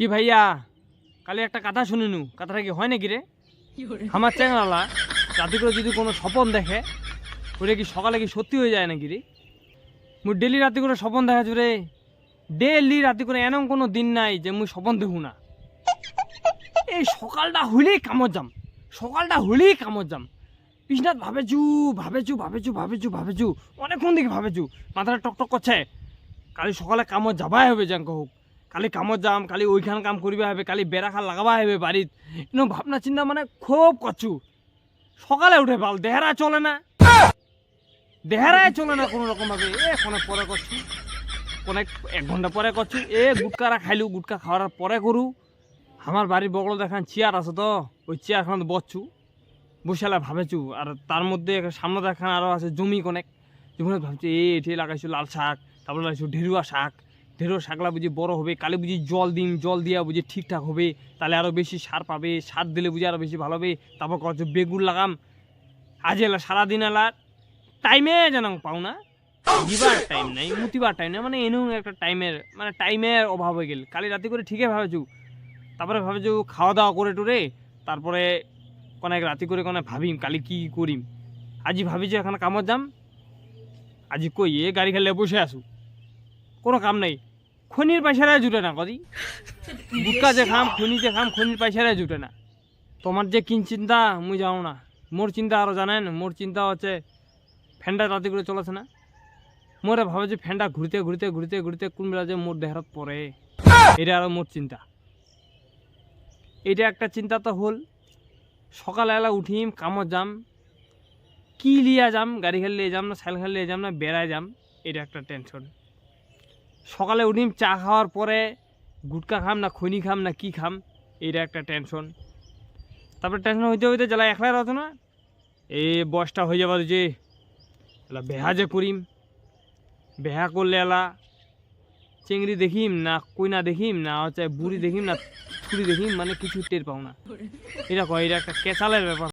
কি ভাইয়া? কালি একটা কথা শুনিনু। কথাটা কি হয় নাকি রে? আমার চ্যানেলালা রাতে করে যদি কোনো স্বপন দেখে ওটা কি সকালে কি সত্যি হয়ে যায় নাকি রে? মুই ডেলি রাতে করে স্বপন দেখাছু রে। ডেলি রাতে করে এমন কোনো দিন নাই যে মুই স্বপন দেখু না। এই সকালটা হইলেই কামত যাম। সকালটা হইলেই কামত যাম। বিশ্বনাথ ভাবেছু ভাবেছু ভাবেছু ভাবেছু ভাবেছু অনেকক্ষণ দিকে ভাবেছু মাথাটা টকটক করছে। কালি সকালে কামত যাবাই হবে যাং হোক কালি কামত যাম, কালি ওইখান কাম করিবা হবে কালি বেড়া খাল লাগাবা হবে বাড়িত কিন্তু ভাবনা চিন্তা মানে খুব করছু সকালে উঠে পাল দেহারা চলে না। দেহারায় চলে না কোনো রকম ভাবে এ, কোনে পরে করছু কোনে এক ঘণ্টা পরে করছু এ গুটকারা খাইলু গুটকা খাওয়ার পরে করু আমার বাড়ির বগল দেখান চেয়ার আছে তো, ওই চেয়ারখান বসছু বসেলা ভাবেছু আর তার মধ্যে সামনে দেখান আরও আছে জমি কনেক। যেমন ভাবছি, এ এটি লাগাইছো লাল শাক তারপরে লাগাইছো ঢেরুয়া শাক। ঢেরুয়া শাকলা বুঝি বড় হবে, কালে বুঝি জল দিন, জল দিয়া বুঝি ঠিকঠাক হবে, তাহলে আরও বেশি সার পাবে, সার দিলে বুঝি আরও বেশি ভালো হবে, তারপর করছ বেগুন লাগাম। আজ এলা সারাদিন এলা টাইমে যেন পাও না। দিবার টাইম নাই, মুতিবার টাইম নাই মানে এনেও একটা টাইমের মানে টাইমের অভাব হয়ে গেল। কালি রাতে করে ঠিকই ভাবেছু। তারপরে ভাবেছু খাওয়া দাওয়া করে টুরে, তারপরে অনেক রাতি করে কোনো ভাবিম, কালি কি করিম। আজি ভাবি যে এখন কামত যাম? আজি কই, এ গাড়ি খেলে বসে আসু কোনো কাম নাই। খনির পয়সারা জুটে না, কদি। গুটকা যে খাম, খনি যে খাম, খনির পয়সারা জুটে না। তোমার যে কিন চিন্তা, মুই যাও না। মোর চিন্তা আরও জানেন, মোর চিন্তা হচ্ছে ফ্যানটা রাতি করে চলেছে না। মোরে ভাবে যে ফ্যানটা ঘুরতে ঘুরতে ঘুরতে ঘুরতে কোন বেলা যে মোর দেহারত পড়ে। এটা আরও মোর চিন্তা। এটা একটা চিন্তা তো হল। সকালবেলা উঠিম, কামত যাম, কি লিয়া যাম, গাড়ি খেলে যাম না, সাইকেল খেলে যাম না, বেড়ায় যাম, এটা একটা টেনশন। সকালে উঠিম চা খাওয়ার পরে গুটকা খাম না, খৈনি খাম না, কি খাম এটা একটা টেনশন তারপরে টেনশন হইতে হইতে জ্বালা একলাই রতো না এই বয়সটা হয়ে যাবার যে, এলা বেহা যে করিম, বেহা করলে এলা চিংড়ি দেখিম না, কইনা দেখিম না, হচ্ছে বুড়ি দেখিম না, ছুরি দেখিম মানে কিছু টের পাও না। এটা কয়, এটা একটা কেঁচালের ব্যাপার।